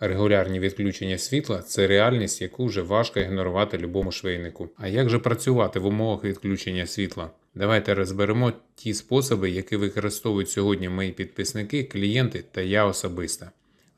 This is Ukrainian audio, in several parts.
Регулярні відключення світла це реальність, яку вже важко ігнорувати любому швейнику. А як же працювати в умовах відключення світла? Давайте розберемо ті способи, які використовують сьогодні мої підписники, клієнти та я особисто.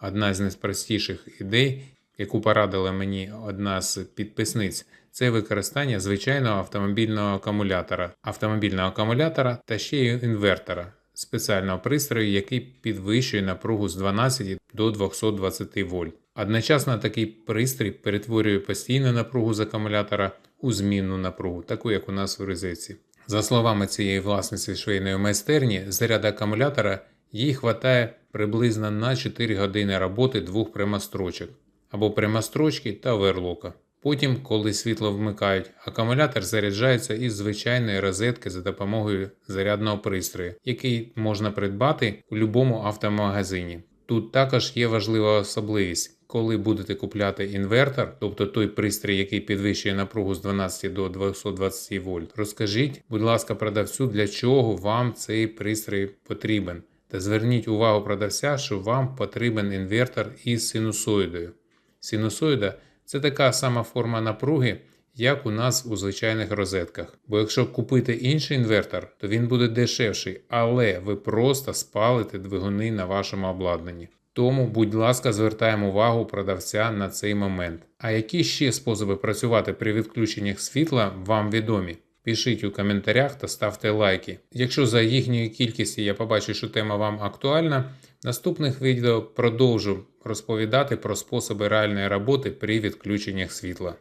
Одна з найпростіших ідей, яку порадила мені одна з підписниць, це використання звичайного автомобільного акумулятора, автомобільного акумулятора та ще й інвертора, спеціального пристрою, який підвищує напругу з 12 до 220 вольт. Одночасно такий пристрій перетворює постійну напругу з акумулятора у змінну напругу, таку як у нас в розетці. За словами цієї власниці швейної майстерні, заряд акумулятора їй хватає приблизно на 4 години роботи двох прямострочок або прямострочки та оверлока. Потім, коли світло вмикають, акумулятор заряджається із звичайної розетки за допомогою зарядного пристрою, який можна придбати у будь-якому автомагазині. Тут також є важлива особливість. Коли будете купляти інвертор, тобто той пристрій, який підвищує напругу з 12 до 220 вольт, розкажіть, будь ласка, продавцю, для чого вам цей пристрій потрібен. Та зверніть увагу продавця, що вам потрібен інвертор із синусоїдою. Синусоїда це така сама форма напруги, як у нас у звичайних розетках. Бо якщо купити інший інвертор, то він буде дешевший, але ви просто спалите двигуни на вашому обладнанні. Тому, будь ласка, звертаємо увагу продавця на цей момент. А які ще способи працювати при відключеннях світла вам відомі? Пишіть у коментарях та ставте лайки. Якщо за їхньою кількістю я побачу, що тема вам актуальна, в наступних відео продовжу розповідати про способи реальної роботи при відключеннях світла.